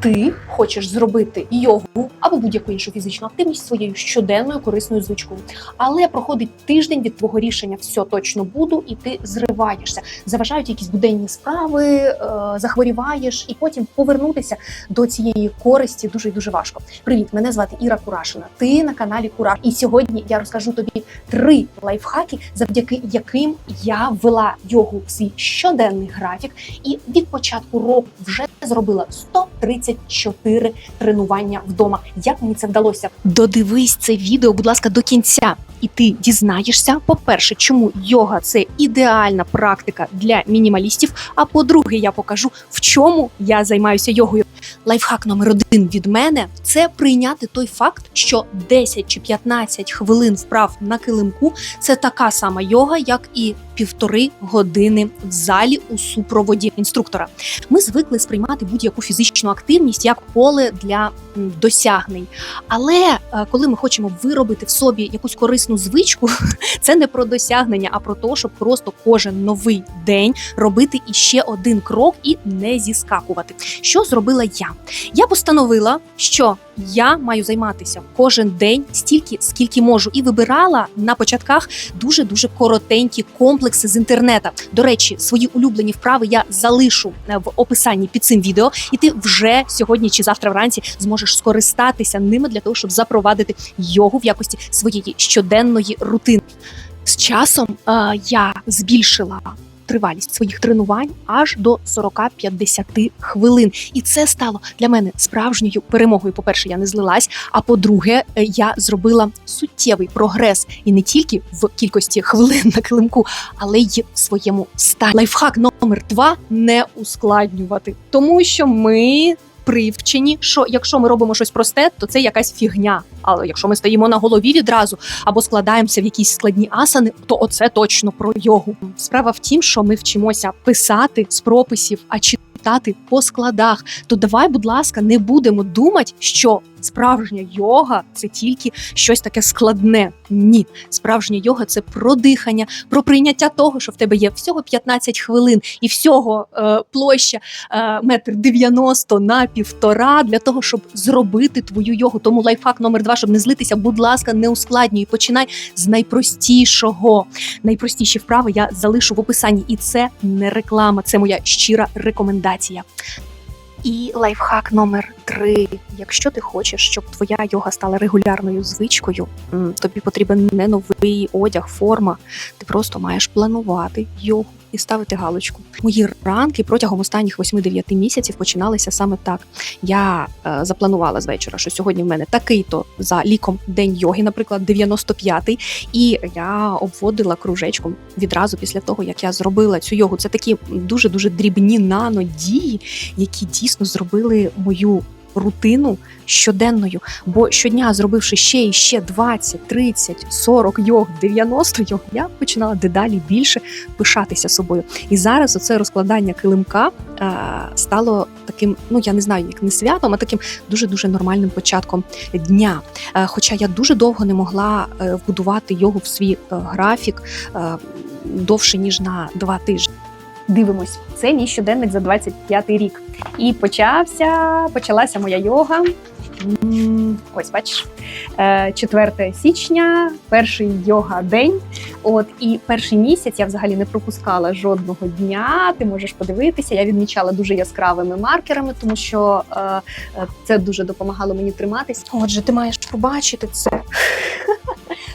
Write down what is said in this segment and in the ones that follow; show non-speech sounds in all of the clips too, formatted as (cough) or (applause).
Ти хочеш зробити йогу або будь-яку іншу фізичну активність своєю щоденною корисною звичкою, але проходить тиждень від твого рішення все точно буду, і ти зриваєшся. Заважають якісь буденні справи, е, захворіваєш, і потім повернутися до цієї користі дуже дуже важко. Привіт, мене звати Іра Курашина. Ти на каналі Кураш. І сьогодні я розкажу тобі три лайфхаки, завдяки яким я ввела йогу в свій щоденний графік, і від початку року вже зробила 134 тренування вдома. Як мені це вдалося? Додивись це відео, будь ласка, до кінця. І ти дізнаєшся, по-перше, чому йога це ідеальна практика для мінімалістів. А по-друге, я покажу, в чому я займаюся йогою. Лайфхак номер один від мене це прийняти той факт, що 10 чи 15 хвилин вправ на килимку це така сама йога, як і півтори години в залі у супроводі інструктора. Ми звикли сприймати будь-яку фізичну активність як поле для досягнень. Але е, коли ми хочемо виробити в собі якусь корисну звичку, (laughs) це не про досягнення, а про те, щоб просто кожен новий день робити іще один крок і не зіскакувати. Що зробила я? Я постановила, що я маю займатися кожен день стільки, скільки можу, і вибирала на початках дуже дуже коротенькі комплекси з інтернета. До речі, свої улюблені вправи я залишу е, в описанні під цим відео, і ти вже сьогодні чи завтра вранці зможеш скористатися ними для того, щоб запровадити йогу в якості своєї щоденної рутини. З часом е, я збільшила. Тривалість своїх тренувань аж до 40-50 хвилин, і це стало для мене справжньою перемогою. По перше, я не злилась. А по-друге, е, я зробила суттєвий прогрес і не тільки в кількості хвилин на килимку, але й в своєму стані. Лайфхак номер два не ускладнювати, тому що ми. Привчені, що якщо ми робимо щось просте, то це якась фігня. Але якщо ми стоїмо на голові відразу або складаємося в якісь складні асани, то оце точно про йогу. Справа в тім, що ми вчимося писати з прописів, а читати по складах. То давай, будь ласка, не будемо думати, що справжня йога це тільки щось таке складне. Ні, справжня йога це про дихання, про прийняття того, що в тебе є всього 15 хвилин і всього е, площа е, метр 90 на півтора для того, щоб зробити твою йогу. Тому лайфхак номер два, щоб не злитися, будь ласка, не ускладнюй. Починай з найпростішого. Найпростіші вправи я залишу в описанні, і це не реклама, це моя щира рекомендація. І лайфхак номер три. Якщо ти хочеш, щоб твоя йога стала регулярною звичкою, тобі потрібен не новий одяг, форма. Ти просто маєш планувати йогу і ставити галочку. Мої ранки протягом останніх 8-9 місяців починалися саме так. Я е, запланувала з вечора, що сьогодні в мене такий-то за ліком день йоги, наприклад, 95-й, і я обводила кружечком відразу після того, як я зробила цю йогу. Це такі дуже дуже дрібні нанодії, які дійсно зробили мою рутину щоденною. Бо щодня, зробивши ще і ще 20, 30, 40 йог, 90 йог, я починала дедалі більше пишатися собою. І зараз оце розкладання килимка е, стало таким, ну я не знаю, як не святом, а таким дуже дуже нормальним початком дня. Е, хоча я дуже довго не могла е, вбудувати йогу в свій е, графік е, довше ніж на два тижні. Дивимось, це мій щоденник за 25-й рік. І почався, почалася моя йога. Ось бачиш, Е, 4 січня, перший йога день. От і перший місяць я взагалі не пропускала жодного дня. Ти можеш подивитися. Я відмічала дуже яскравими маркерами, тому що е, е, це дуже допомагало мені триматись. Отже, ти маєш побачити це. (laughs)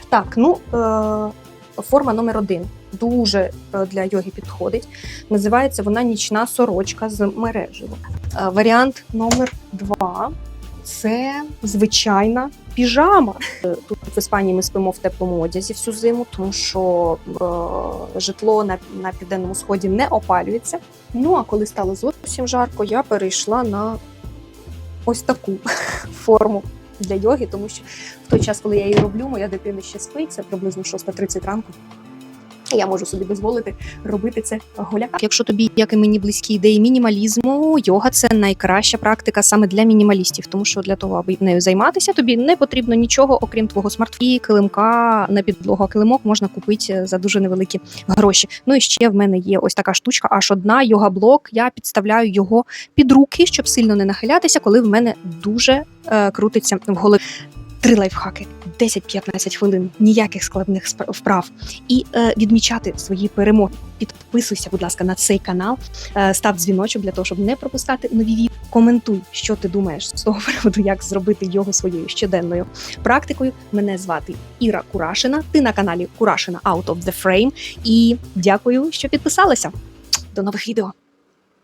Так, ну е, форма номер один дуже е, для йоги підходить. Називається вона нічна сорочка з мережево. Е, Варіант номер два це звичайна піжама. Е, Тут в Іспанії ми спимо в теплому одязі всю зиму, тому що житло на, на південному сході не опалюється. Ну а коли стало зовсім жарко, я перейшла на ось таку (laughs) форму для йоги, тому що в той час, коли я її роблю, моя дитина ще спить, це приблизно 6.30 ранку. Я можу собі дозволити робити це голяка. Якщо тобі, як і мені, близькі ідеї мінімалізму, йога це найкраща практика саме для мінімалістів, тому що для того, аби нею займатися, тобі не потрібно нічого, окрім твого смартфона. Килимка на підлогу. А Килимок можна купити за дуже невеликі гроші. Ну і ще в мене є ось така штучка, аж одна йога-блок. Я підставляю його під руки, щоб сильно не нахилятися, коли в мене дуже е, крутиться в голові. Три лайфхаки, 10-15 хвилин, ніяких складних вправ, і е, відмічати свої перемоги. Підписуйся, будь ласка, на цей канал, е, став дзвіночок для того, щоб не пропускати нові відео. Коментуй, що ти думаєш з того приводу, як зробити його своєю щоденною практикою. Мене звати Іра Курашина. Ти на каналі Курашина Out of the Frame. І дякую, що підписалася. До нових відео.